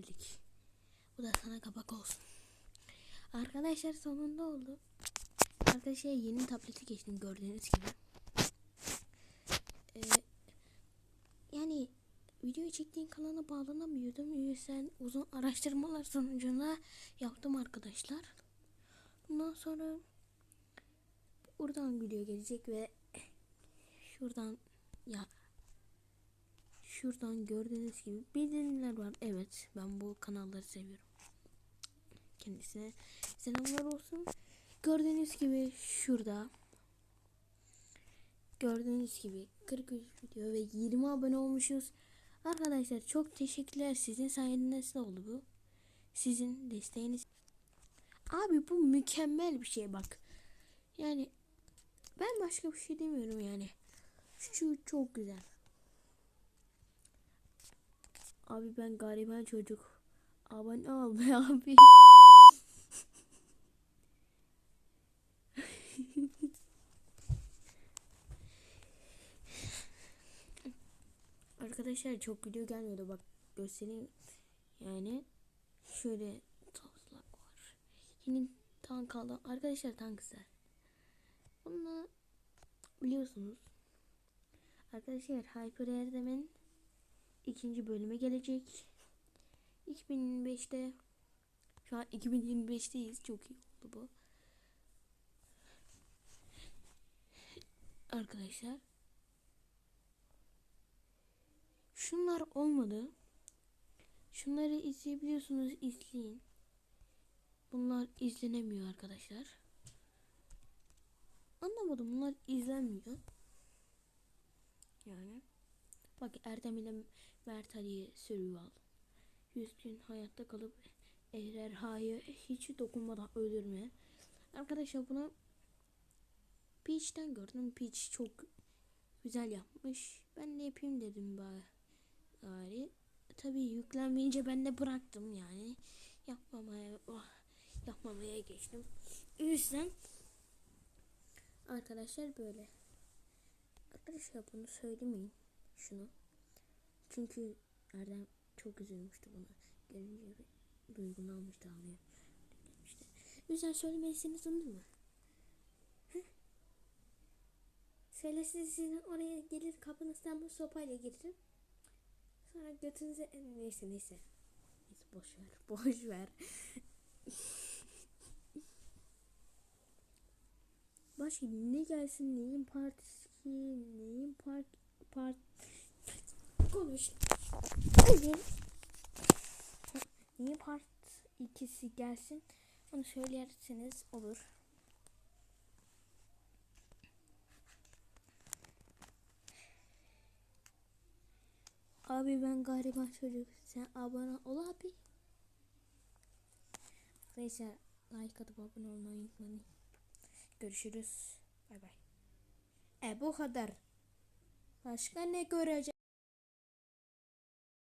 geldik. Bu da sana kapak olsun. Arkadaşlar sonunda oldu. Arkadaşlar yeni tableti geçtim gördüğünüz gibi. Ee, yani video çektiğim kanala bağlanamıyordum. Yüzden uzun araştırmalar sonucunda yaptım arkadaşlar. Bundan sonra buradan video gelecek ve şuradan ya şuradan gördüğünüz gibi bildirimler var. Evet ben bu kanalları seviyorum. Kendisine selamlar olsun. Gördüğünüz gibi şurada gördüğünüz gibi 43 video ve 20 abone olmuşuz. Arkadaşlar çok teşekkürler. Sizin sayenizde oldu bu. Sizin desteğiniz. Abi bu mükemmel bir şey bak. Yani ben başka bir şey demiyorum yani. Şu çok güzel. Abi ben gariban çocuk. Abone ol be abi. Arkadaşlar çok video gelmiyordu bak göstereyim. Yani şöyle tozlak var. Yeni tank aldım. Arkadaşlar tank güzel. Bunu biliyorsunuz. Arkadaşlar Hyper Erdem'in ikinci bölümü gelecek. 2025'te şu an 2025'teyiz. Çok iyi oldu bu. Arkadaşlar Şunlar olmadı. Şunları izleyebiliyorsunuz. izleyin. Bunlar izlenemiyor arkadaşlar. Anlamadım. Bunlar izlenmiyor. Yani. Bak Erdem ile Mert Ali'ye Survival. 100 gün hayatta kalıp ejderhayı hiç dokunmadan öldürme. Arkadaşlar bunu Peach'ten gördüm. Peach çok güzel yapmış. Ben de yapayım dedim. Bari. Tabii yüklenmeyince ben de bıraktım yani. Yapmamaya oh, yapmamaya geçtim. O yüzden arkadaşlar böyle. Arkadaşlar bunu söylemeyin. Şunu. Çünkü Erdem çok üzülmüştü bunu. Görünce bir duygulanmıştı ağlıyor. İşte. O yüzden söylemezseniz olur mu? Söylesin sizin oraya gelir kapınızdan bu sopayla giririm. Sonra götünüze neyse neyse. Neyse boş ver. Boş ver. Başka ne gelsin neyin partisi neyin part part konuş. Neyin part ikisi gelsin onu söylerseniz olur. Abi ben gariban çocuk. Sen abone ol abi. Neyse like atıp abone olmayı unutmayın. Görüşürüz. Bay bay. E bu kadar. Başka ne göreceğiz?